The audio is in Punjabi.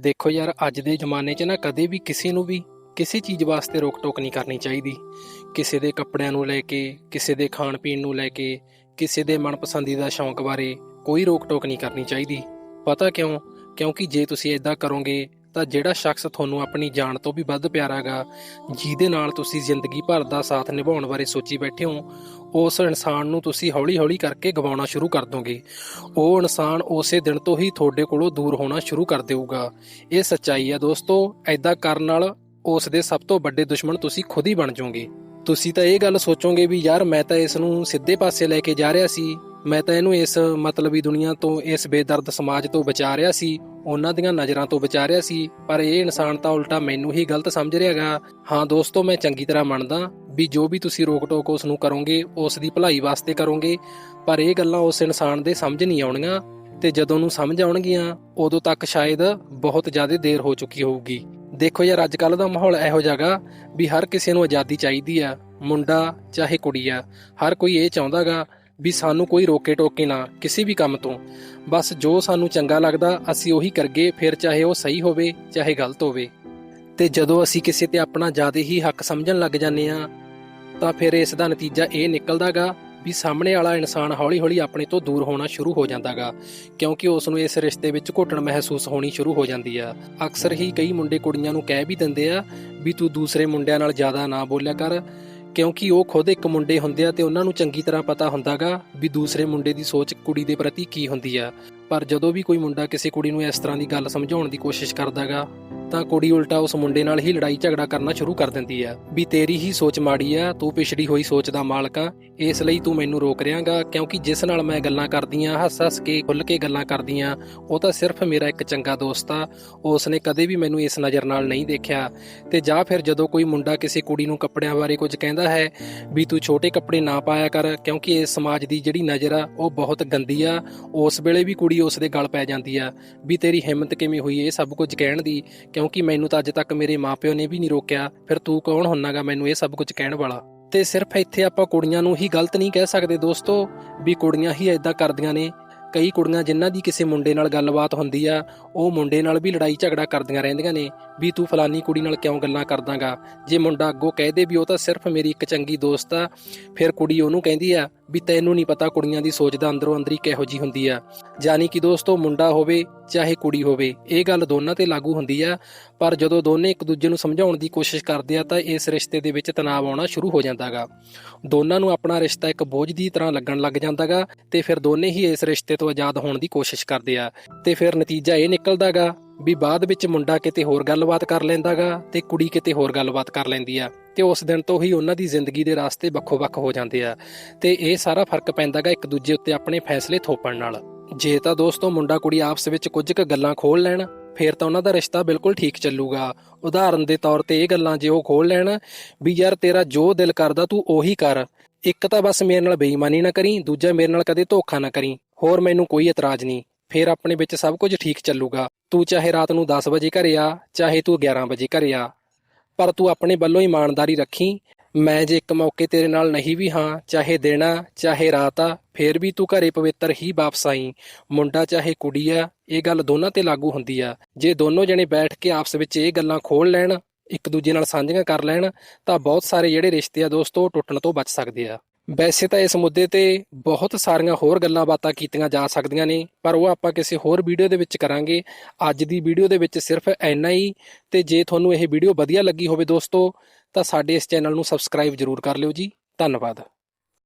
ਦੇਖੋ ਯਾਰ, ਅੱਜ ਦੇ ਜ਼ਮਾਨੇ 'ਚ ਨਾ ਕਦੇ ਵੀ ਕਿਸੇ ਨੂੰ ਵੀ ਕਿਸੇ ਚੀਜ਼ ਵਾਸਤੇ ਰੋਕ ਟੋਕ ਨਹੀਂ ਕਰਨੀ ਚਾਹੀਦੀ। ਕਿਸੇ ਦੇ ਕੱਪੜਿਆਂ ਨੂੰ ਲੈ ਕੇ, ਕਿਸੇ ਦੇ ਖਾਣ ਪੀਣ ਨੂੰ ਲੈ ਕੇ, ਕਿਸੇ ਦੇ ਮਨਪਸੰਦੀਦਾ ਸ਼ੌਂਕ ਬਾਰੇ ਕੋਈ ਰੋਕ ਟੋਕ ਨਹੀਂ ਕਰਨੀ ਚਾਹੀਦੀ। ਪਤਾ ਕਿਉਂ? ਕਿਉਂਕਿ ਜੇ ਤੁਸੀਂ ਇਦਾਂ ਕਰੋਗੇ ਤਾਂ ਜਿਹੜਾ ਸ਼ਖਸ ਤੁਹਾਨੂੰ ਆਪਣੀ ਜਾਨ ਤੋਂ ਵੀ ਵੱਧ ਪਿਆਰਾਗਾ, ਜਿਹਦੇ ਨਾਲ ਤੁਸੀਂ ਜ਼ਿੰਦਗੀ ਭਰ ਦਾ ਸਾਥ ਨਿਭਾਉਣ ਬਾਰੇ ਸੋਚੀ ਬੈਠੇ ਹੋ, ਉਸ ਇਨਸਾਨ ਨੂੰ ਤੁਸੀਂ ਹੌਲੀ-ਹੌਲੀ ਕਰਕੇ ਗਵਾਉਣਾ ਸ਼ੁਰੂ ਕਰ ਦੋਗੇ। ਉਹ ਇਨਸਾਨ ਉਸੇ ਦਿਨ ਤੋਂ ਹੀ ਤੁਹਾਡੇ ਕੋਲੋਂ ਦੂਰ ਹੋਣਾ ਸ਼ੁਰੂ ਕਰ ਦੇਊਗਾ। ਇਹ ਸੱਚਾਈ ਹੈ ਦੋਸਤੋ ਐਦਾਂ ਕਰਨ ਨਾਲ ਉਸ ਦੇ ਸਭ ਤੋਂ ਵੱਡੇ ਦੁਸ਼ਮਣ ਤੁਸੀਂ ਖੁਦ ਹੀ ਬਣ ਜਾਓਗੇ। ਤੁਸੀਂ ਤਾਂ ਇਹ ਗੱਲ ਸੋਚੋਗੇ ਵੀ ਯਾਰ ਮੈਂ ਤਾਂ ਇਸ ਨੂੰ ਸਿੱਧੇ ਪਾਸੇ ਲੈ ਕੇ ਜਾ ਰਿਹਾ ਸੀ। ਮੈਂ ਤਾਂ ਇਹਨੂੰ ਇਸ ਮਤਲਬੀ ਦੁਨੀਆ ਤੋਂ, ਇਸ ਬੇਦਰਦ ਸਮਾਜ ਤੋਂ ਬਚਾ ਰਿਹਾ ਸੀ। ਉਹਨਾਂ ਦੀਆਂ ਨਜ਼ਰਾਂ ਤੋਂ ਬਚਾ ਰਿਹਾ ਸੀ। ਪਰ ਇਹ ਇਨਸਾਨ ਤਾਂ ਉਲਟਾ ਮੈਨੂੰ ਹੀ ਗਲਤ ਸਮਝ ਰਿਹਾਗਾ ਹਾਂ ਦੋਸਤੋ, ਮੈਂ ਚੰਗੀ ਤਰ੍ਹਾਂ ਮੰਨਦਾ ਵੀ ਜੋ ਵੀ ਤੁਸੀਂ ਰੋਕ ਟੋਕ ਉਸ ਨੂੰ ਕਰੋਗੇ, ਉਸ ਦੀ ਭਲਾਈ ਵਾਸਤੇ ਕਰੋਗੇ। ਪਰ ਇਹ ਗੱਲਾਂ ਉਸ ਇਨਸਾਨ ਦੇ ਸਮਝ ਨਹੀਂ ਆਉਣੀਆਂ ਤੇ ਜਦੋਂ ਨੂੰ ਸਮਝ ਆਉਣਗੀਆਂ, ਉਦੋਂ ਤੱਕ ਸ਼ਾਇਦ ਬਹੁਤ ਜ਼ਿਆਦਾ ਦੇਰ ਹੋ ਚੁੱਕੀ ਹੋਊਗੀ। ਦੇਖੋ ਯਾਰ ਅੱਜ ਕੱਲ ਦਾ ਮਾਹੌਲ ਇਹੋ ਜਿਹਾਗਾ ਵੀ ਹਰ ਕਿਸੇ ਨੂੰ ਆਜ਼ਾਦੀ ਚਾਹੀਦੀ ਆ। ਮੁੰਡਾ ਚਾਹੇ ਕੁੜੀ ਆ, ਹਰ ਕੋਈ ਇਹ ਚਾਹੁੰਦਾਗਾ ਵੀ ਸਾਨੂੰ ਕੋਈ ਰੋਕੇ ਟੋਕੇ ਨਾ, ਕਿਸੇ ਵੀ ਕੰਮ ਤੋਂ। ਬਸ ਜੋ ਸਾਨੂੰ ਚੰਗਾ ਲੱਗਦਾ, ਅਸੀਂ ਉਹੀ ਕਰਗੇ, ਫਿਰ ਚਾਹੇ ਉਹ ਸਹੀ ਹੋਵੇ, ਚਾਹੇ ਗਲਤ ਹੋਵੇ। ਤੇ ਜਦੋਂ ਅਸੀਂ ਕਿਸੇ ਤੇ ਆਪਣਾ ਜ਼ਿਆਦਾ ਹੀ ਹੱਕ ਸਮਝਣ ਲੱਗ ਜਾਂਦੇ ਆ ਤਾਂ ਫਿਰ ਇਸ ਦਾ ਨਤੀਜਾ ਇਹ ਨਿਕਲਦਾਗਾ ਵੀ ਸਾਹਮਣੇ ਵਾਲਾ ਇਨਸਾਨ ਹੌਲੀ-ਹੌਲੀ ਆਪਣੇ ਤੋਂ ਦੂਰ ਹੋਣਾ ਸ਼ੁਰੂ ਹੋ ਜਾਂਦਾਗਾ, ਕਿਉਂਕਿ ਉਸ ਨੂੰ ਇਸ ਰਿਸ਼ਤੇ ਵਿੱਚ ਘੁੱਟਣ ਮਹਿਸੂਸ ਹੋਣੀ ਸ਼ੁਰੂ ਹੋ ਜਾਂਦੀ ਆ। ਅਕਸਰ ਹੀ ਕਈ ਮੁੰਡੇ ਕੁੜੀਆਂ ਨੂੰ ਕਹਿ ਵੀ ਦਿੰਦੇ ਆ ਵੀ ਤੂੰ ਦੂਸਰੇ ਮੁੰਡਿਆਂ ਨਾਲ ਜ਼ਿਆਦਾ ਨਾ ਬੋਲਿਆ ਕਰ ਕਿਉਂਕਿ ਉਹ ਖੁਦ ਇੱਕ ਮੁੰਡੇ ਹੁੰਦੇ ਆ ਤੇ ਉਹਨਾਂ ਨੂੰ ਚੰਗੀ ਤਰ੍ਹਾਂ ਪਤਾ ਹੁੰਦਾਗਾ ਵੀ ਦੂਸਰੇ ਮੁੰਡੇ ਦੀ ਸੋਚ ਕੁੜੀ ਦੇ ਪ੍ਰਤੀ ਕੀ ਹੁੰਦੀ ਆ। ਪਰ ਜਦੋਂ ਵੀ ਕੋਈ ਮੁੰਡਾ ਕਿਸੇ ਕੁੜੀ ਨੂੰ ਇਸ ਤਰ੍ਹਾਂ ਦੀ ਗੱਲ ਸਮਝਾਉਣ ਦੀ ਕੋਸ਼ਿਸ਼ ਕਰਦਾਗਾ, ਤਾਂ ਕੁੜੀ ਉਲਟਾ ਉਸ ਮੁੰਡੇ ਨਾਲ ਹੀ ਲੜਾਈ ਝਗੜਾ ਕਰਨਾ ਸ਼ੁਰੂ ਕਰ ਦਿੰਦੀ ਆ ਵੀ ਤੇਰੀ ਹੀ ਸੋਚ ਮਾੜੀ ਆ, ਤੂੰ ਪਿਛੜੀ ਹੋਈ ਸੋਚ ਦਾ ਮਾਲਕ ਆ, ਇਸ ਲਈ ਤੂੰ ਮੈਨੂੰ ਰੋਕ ਰਿਹਾਗਾ, ਕਿਉਂਕਿ ਜਿਸ ਨਾਲ ਮੈਂ ਗੱਲਾਂ ਕਰਦੀਆਂ, ਹੱਸ-ਹੱਸ ਕੇ ਖੁੱਲ ਕੇ ਗੱਲਾਂ ਕਰਦੀਆਂ, ਉਹ ਤਾਂ ਸਿਰਫ ਮੇਰਾ ਇੱਕ ਚੰਗਾ ਦੋਸਤ ਆ। ਉਸ ਨੇ ਕਦੇ ਵੀ ਮੈਨੂੰ ਇਸ ਨਜ਼ਰ ਨਾਲ ਨਹੀਂ ਦੇਖਿਆ। ਤੇ ਜਾਂ ਫਿਰ ਜਦੋਂ ਕੋਈ ਮੁੰਡਾ ਕਿਸੇ ਕੁੜੀ ਨੂੰ ਕੱਪੜਿਆਂ ਬਾਰੇ ਕੁਝ ਕਹਿੰਦਾ ਹੈ, ਵੀ ਤੂੰ ਛੋਟੇ ਕੱਪੜੇ ਨਾ ਪਾਇਆ ਕਰ, ਕਿਉਂਕਿ ਇਸ ਸਮਾਜ ਦੀ ਜਿਹੜੀ ਨਜ਼ਰ ਆ, ਉਹ ਬਹੁਤ ਗੰਦੀ ਆ। ਉਸ ਵੇਲੇ ਵੀ ਕੁੜੀ ਉਸ ਦੇ ਗਲ ਪੈ ਜਾਂਦੀ ਆ, ਵੀ ਤੇਰੀ ਹਿੰਮਤ ਕਿਵੇਂ ਹੋਈ, ਇਹ ਸਭ ਕੁਝ ਕਹਿਣ ਦੀ, ਕਿਉਂਕਿ ਮੈਨੂੰ ਤਾਂ ਅੱਜ ਤੱਕ ਮੇਰੇ ਮਾਪਿਓ ਨੇ ਵੀ ਨਹੀਂ ਰੋਕਿਆ, ਫਿਰ ਤੂੰ ਕੌਣ ਹੁੰਨਾਗਾ ਮੈਨੂੰ ਇਹ ਸਭ ਕੁਝ ਕਹਿਣ ਵਾਲਾ? ਤੇ ਸਿਰਫ ਇੱਥੇ ਆਪਾਂ ਕੁੜੀਆਂ ਨੂੰ ਹੀ ਗਲਤ ਨਹੀਂ ਕਹਿ ਸਕਦੇ ਦੋਸਤੋ, ਵੀ ਕੁੜੀਆਂ ਹੀ ਐਦਾਂ ਕਰਦੀਆਂ ਨੇ। ਕਈ ਕੁੜੀਆਂ ਜਿਨ੍ਹਾਂ ਦੀ ਕਿਸੇ ਮੁੰਡੇ ਨਾਲ ਗੱਲਬਾਤ ਹੁੰਦੀ ਆ, ਉਹ ਮੁੰਡੇ ਨਾਲ ਵੀ ਲੜਾਈ ਝਗੜਾ ਕਰਦੀਆਂ ਰਹਿੰਦੀਆਂ ਨੇ, ਵੀ ਤੂੰ ਫਲਾਨੀ ਕੁੜੀ ਨਾਲ ਕਿਉਂ ਗੱਲਾਂ ਕਰਦਾਗਾ? ਜੇ ਮੁੰਡਾ ਅੱਗੋਂ ਕਹਿ ਦੇ ਵੀ ਉਹ ਤਾਂ ਸਿਰਫ ਮੇਰੀ ਇੱਕ ਚੰਗੀ ਦੋਸਤ ਆ, ਫਿਰ ਕੁੜੀ ਉਹਨੂੰ ਕਹਿੰਦੀ ਆ ਵੀ ਤੈਨੂੰ ਨਹੀਂ ਪਤਾ ਕੁੜੀਆਂ ਦੀ ਸੋਚ ਦਾ ਅੰਦਰੋਂ ਅੰਦਰੀ ਕਿਹੋ ਜੀ ਹੁੰਦੀ ਆ। ਜਾਨੀ ਕਿ ਦੋਸਤੋ ਮੁੰਡਾ ਹੋਵੇ ਚਾਹੇ ਕੁੜੀ ਹੋਵੇ, ਇਹ ਗੱਲ ਦੋਨਾਂ ਤੇ ਲਾਗੂ ਹੁੰਦੀ ਆ। ਪਰ ਜਦੋਂ ਦੋਨੇ ਇੱਕ ਦੂਜੇ ਨੂੰ ਸਮਝਾਉਣ ਦੀ ਕੋਸ਼ਿਸ਼ ਕਰਦੇ ਆ, ਤਾਂ ਇਸ ਰਿਸ਼ਤੇ ਦੇ ਵਿੱਚ ਤਣਾਅ ਆਉਣਾ ਸ਼ੁਰੂ ਹੋ ਜਾਂਦਾਗਾ। ਦੋਨਾਂ ਨੂੰ ਆਪਣਾ ਰਿਸ਼ਤਾ ਇੱਕ ਬੋਝ ਦੀ ਤਰ੍ਹਾਂ ਲੱਗਣ ਲੱਗ ਜਾਂਦਾਗਾ ਤੇ ਫਿਰ ਦੋਨੇ ਹੀ ਇਸ ਰਿਸ਼ਤੇ ਤੋਂ ਆਜ਼ਾਦ ਹੋਣ ਦੀ ਕੋਸ਼ਿਸ਼ ਕਰਦੇ ਆ। ਤੇ ਫਿਰ ਨਤੀਜਾ ਇਹ ਨਿਕਲਦਾਗਾ ਵੀ ਬਾਅਦ ਵਿੱਚ ਮੁੰਡਾ ਕਿਤੇ ਹੋਰ ਗੱਲਬਾਤ ਕਰ ਲੈਂਦਾਗਾ ਤੇ ਕੁੜੀ ਕਿਤੇ ਹੋਰ ਗੱਲਬਾਤ ਕਰ ਲੈਂਦੀ ਆ ਤੇ ਉਸ ਦਿਨ ਤੋਂ ਹੀ ਉਹਨਾਂ ਦੀ ਜ਼ਿੰਦਗੀ ਦੇ ਰਾਸਤੇ ਵੱਖੋ-ਵੱਖ ਹੋ ਜਾਂਦੇ ਆ ਤੇ ਇਹ ਸਾਰਾ ਫ਼ਰਕ ਪੈਂਦਾਗਾ ਇੱਕ ਦੂਜੇ ਉੱਤੇ ਆਪਣੇ ਫੈਸਲੇ ਥੋਪਣ ਨਾਲ। ਜੇ ਤਾਂ ਦੋਸਤੋ ਮੁੰਡਾ ਕੁੜੀ ਆਪਸ ਵਿੱਚ ਕੁਝ ਕੁ ਗੱਲਾਂ ਖੋਲ ਲੈਣ, ਫਿਰ ਤਾਂ ਉਹਨਾਂ ਦਾ ਰਿਸ਼ਤਾ ਬਿਲਕੁਲ ਠੀਕ ਚੱਲੂਗਾ। ਉਦਾਹਰਨ ਦੇ ਤੌਰ ਤੇ ਇਹ ਗੱਲਾਂ ਜੇ ਉਹ ਖੋਲ ਲੈਣ ਵੀ ਯਾਰ ਤੇਰਾ ਜੋ ਦਿਲ ਕਰਦਾ ਤੂੰ ਉਹੀ ਕਰ। ਇੱਕ ਤਾਂ ਬਸ ਮੇਰੇ ਨਾਲ ਬੇਈਮਾਨੀ ਨਾ ਕਰੀ, ਦੂਜਾ ਮੇਰੇ ਨਾਲ ਕਦੇ ਧੋਖਾ ਨਾ ਕਰੀ। ਹੋਰ ਮੈਨੂੰ ਕੋਈ ਇਤਰਾਜ਼ ਨਹੀਂ। ਫਿਰ ਆਪਣੇ ਵਿੱਚ ਸਭ ਕੁਝ ਠੀਕ ਚੱਲੂਗਾ। ਤੂੰ ਚਾਹੇ ਰਾਤ ਨੂੰ 10 ਵਜੇ ਘਰੇ ਆ, ਚਾਹੇ ਤੂੰ 11 ਵਜੇ ਘਰੇ ਆ, ਪਰ ਤੂੰ ਆਪਣੇ ਵੱਲੋਂ ਇਮਾਨਦਾਰੀ ਰੱਖੀ। ਮੈਂ ਜੇ ਇੱਕ ਮੌਕੇ ਤੇਰੇ ਨਾਲ ਨਹੀਂ ਵੀ ਹਾਂ, ਚਾਹੇ ਦਿਨ ਆ, ਚਾਹੇ ਰਾਤ ਆ, ਫੇਰ ਵੀ ਤੂੰ ਘਰੇ ਪਵਿੱਤਰ ਹੀ ਵਾਪਸ ਆਈ। ਮੁੰਡਾ ਚਾਹੇ ਕੁੜੀ ਆ, ਇਹ ਗੱਲ ਦੋਨਾਂ ਤੇ ਲਾਗੂ ਹੁੰਦੀ ਆ। ਜੇ ਦੋਨੋਂ ਜਣੇ ਬੈਠ ਕੇ ਆਪਸ ਵਿੱਚ ਇਹ ਗੱਲਾਂ ਖੋਲ ਲੈਣ, ਇੱਕ ਦੂਜੇ ਨਾਲ ਸਾਂਝੀਆਂ ਕਰ ਲੈਣ, ਤਾਂ ਬਹੁਤ ਸਾਰੇ ਜਿਹੜੇ ਰਿਸ਼ਤੇ ਆ ਦੋਸਤੋ ਟੁੱਟਣ ਤੋਂ ਬਚ ਸਕਦੇ ਆ। ਵੈਸੇ ਤਾਂ ਇਸ ਮੁੱਦੇ ਤੇ ਬਹੁਤ ਸਾਰੀਆਂ ਹੋਰ ਗੱਲਾਂ ਬਾਤਾਂ ਕੀਤੀਆਂ ਜਾ ਸਕਦੀਆਂ ਨੇ, ਪਰ ਉਹ ਆਪਾਂ ਕਿਸੇ ਹੋਰ ਵੀਡੀਓ ਦੇ ਵਿੱਚ ਕਰਾਂਗੇ। ਅੱਜ ਦੀ ਵੀਡੀਓ ਦੇ ਵਿੱਚ ਸਿਰਫ ਇੰਨਾ ਹੀ, ਤੇ ਜੇ ਤੁਹਾਨੂੰ ਇਹ ਵੀਡੀਓ ਵਧੀਆ ਲੱਗੀ ਹੋਵੇ ਦੋਸਤੋ, ਤਾਂ ਸਾਡੇ ਇਸ ਚੈਨਲ ਨੂੰ ਸਬਸਕ੍ਰਾਈਬ ਜ਼ਰੂਰ ਕਰ ਲਿਓ ਜੀ। ਧੰਨਵਾਦ।